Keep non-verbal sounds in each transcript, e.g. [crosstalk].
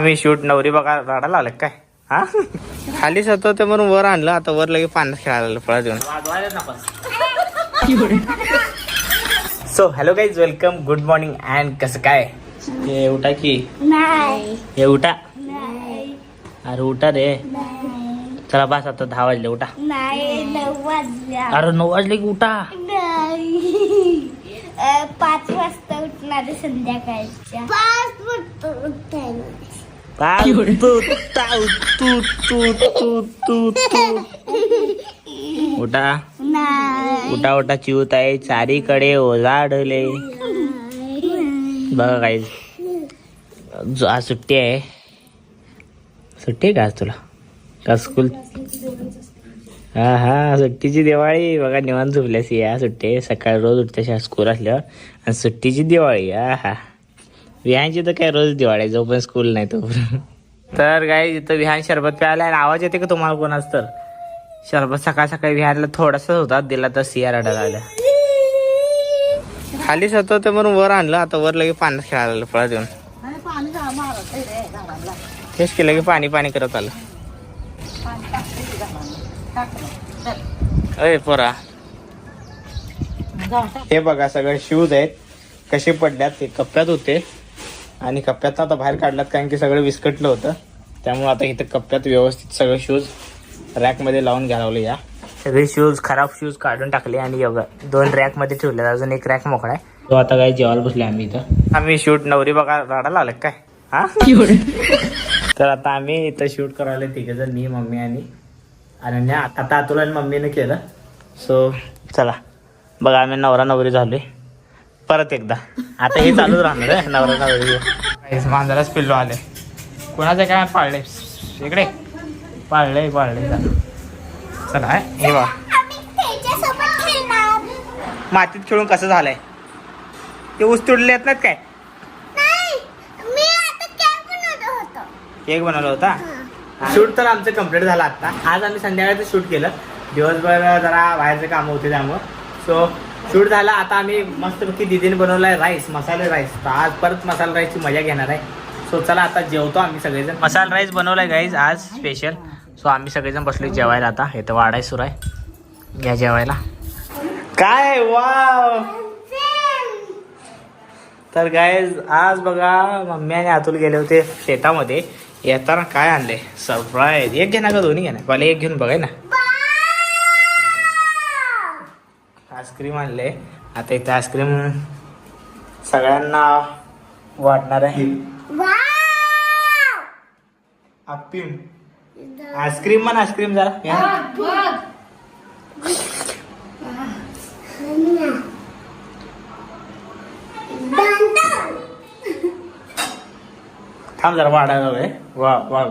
मी shoot नवरी बघा रडायला आलं काय? हा? खालीच होतं ते म्हणून वर आणलं आता वर लगे पाण्यात खेळायला लागलं पळत येऊन. So hello guys welcome good morning and कसं काय? हे उठा की. नाही. हे उठा. नाही. अरे उठा रे. चला बस आता दहा वाजले उठा. नाही नऊ वाजल्या अरे नऊ वाजले की उठा. पाच वाजता उठणार संध्याकाळच्या. उठा. उठा उठा चिवत आहे चारीकडे ओलाडले. बघा काय आज सुट्टी आहे. सुट्टी आहे का आज तुला? का स्कूल हा हा सुट्टीची दिवाळी. बघा निवांत झोपल्यास या. सुट्टी. सकाळी रोज उठते स्कूल असल्यावर. आणि सुट्टीची दिवाळी. हा हा. विहानची तर काय रोज दिवाळी जो जोपर्यंत स्कूल नाही तो तर काय इथं विहान शरबत प्यायला आणि आवाज येते का तुम्हाला कोणाच तर? शरबत सकाळ सकाळी विहारला थोडासा होता. दिला तर सिया रडायला आल्या खालीच होतं ते म्हणून वर आणलं. आता वर लगे पाण्यात खेळायला आलं फळा देऊन. तेच केलं की पाणी पाणी करत आलं. अय पोरा. हे बघा सगळे शूज आहेत. कसे पडल्यात ते कप्प्यात होते. आणि कप्प्यात आता बाहेर काढल्यात कारण की सगळं विस्कटलं होतं. त्यामुळे आता इथं कप्प्यात व्यवस्थित सगळे शूज रॅकमध्ये लावून घालवले या सगळे शूज खराब शूज काढून टाकले आणि योगा दोन रॅकमध्ये ठेवले अजून एक रॅक मोकळा आहे. तो आता काय जेवायला बसले आम्ही इथं. आम्ही शूट नवरी बघा रडायला आलं काय? हा? [laughs] तर आता आम्ही इथं शूट करायला तिघे जण मी मम्मी आणि अनन्या. आता अतुल आणि मम्मीने केलं. सो चला. बघा आम्ही नवरा नवरी झालोय. परत एकदा. आता हे चालूच राहणार आहे नवरा नवरी मांजराच पिल्लो आले. कोणाचं काय पाळले इकडे. पाळले पाळले चला हे, बा खेळणार मातीत खेळून कसं झालंय? ते ऊस तुडले येत नाहीत काय? नाही मी आता केक बनवत होतो केक बनवला होता शूट तर आमचं कंप्लीट झालं आता आज आम्ही संध्याकाळचं शूट केलं. दिवसभर जरा बाहेरचे कामं होते त्यामुळं. सो शूट झाला आता आम्ही मस्तपैकी दिदीने बनवलाय राईस मसाले राईस तर आज परत मसाला राईसची मजा घेणार आहे. सो चला आता जेवतो आम्ही सगळेजण. मसाला राईस बनवलाय गाईज आज स्पेशल सो आम्ही सगळेजण बसलो जेवायला आता. इथं वाढाय सुरू आहे. घ्या जेवायला. काय? वाव तर गायज आज बघा मम्मी आणि अतुल गेले होते शेतामध्ये. येताना काय आणले? सरप्राईज एक घेणार का दोन्ही घेणार मला एक घेऊन बघाय ना? आईस्क्रीम आणले. आता इथे आईस्क्रीम सगळ्यांना वाटणार आहे. अप्पीम आईस्क्रीम मन आईस्क्रीम जरा. थांब जरा वाढायला हवे वा वा.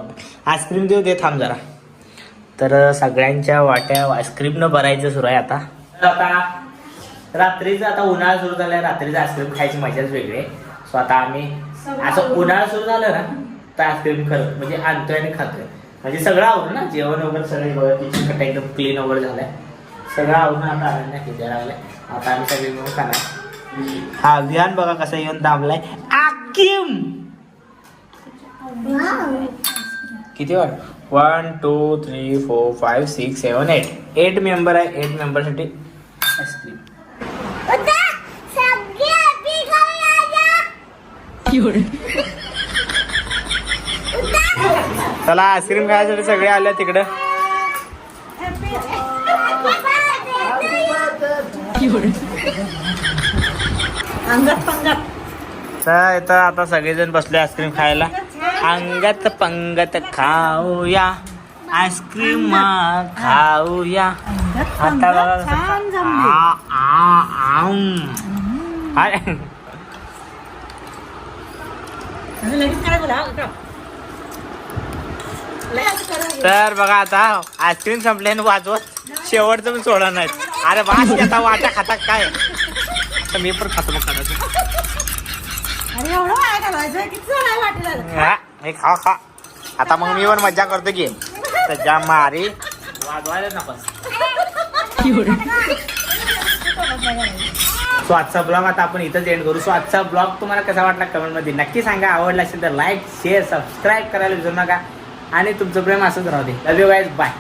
आईस्क्रीम देऊ दे थांब जरा. तर सगळ्यांच्या वाट्या आईस्क्रीमनं भरायचं सुरू आहे आता. तर आता? रात्रीचं आता उन्हाळा सुरू झालाय रात्रीचं आईस्क्रीम खायची मजाच वेगळी. आहे सो आता आम्ही असं उन्हाळा सुरू झालं ना तर आईस्क्रीम खरं म्हणजे आणतोय आणि खातोय. म्हणजे सगळं आवडून ना जेवण वगैरे सगळं किचन कट्टा एकदम क्लीन वगैरे झालंय. सगळं आवडून आता आनंद किती लागलाय आता आम्ही सगळे मिळून खाणार. हा विहान बघा कसा येऊन दाबलाय. आकिम किती वाट? One two three four five six seven eight eight member आहे. एट मेंबरसाठी आईस्क्रीम. चला आईस्क्रीम खायसाठी सगळे आले तिकडं. आता सगळेजण बसले आईस्क्रीम खायला. अंगत पंगत खाऊया. आईस्क्रीम खाऊया. आता बघा कसं- आ, आ, आम. हाय. तर बघा आता आईस्क्रीम संपल्याने वाजवत. शेवटचं पण सोडा नाही अरे वास आता वाटा खाता काय? मी पण खातो मग हा, हे खा खा. आता मग मी पण मजा करतो की. त्याच्या मारी. वाजवायला नकोस. सो आजचा ब्लॉग आता आपण इथंच एंड करू. सो आजचा ब्लॉग तुम्हाला कसा वाटला कमेंटमध्ये नक्की सांगा. आवडला असेल तर लाईक शेअर सबस्क्राईब करायला विसरू नका. आणि तुमचं प्रेम असंच राहू दे. Love you guys bye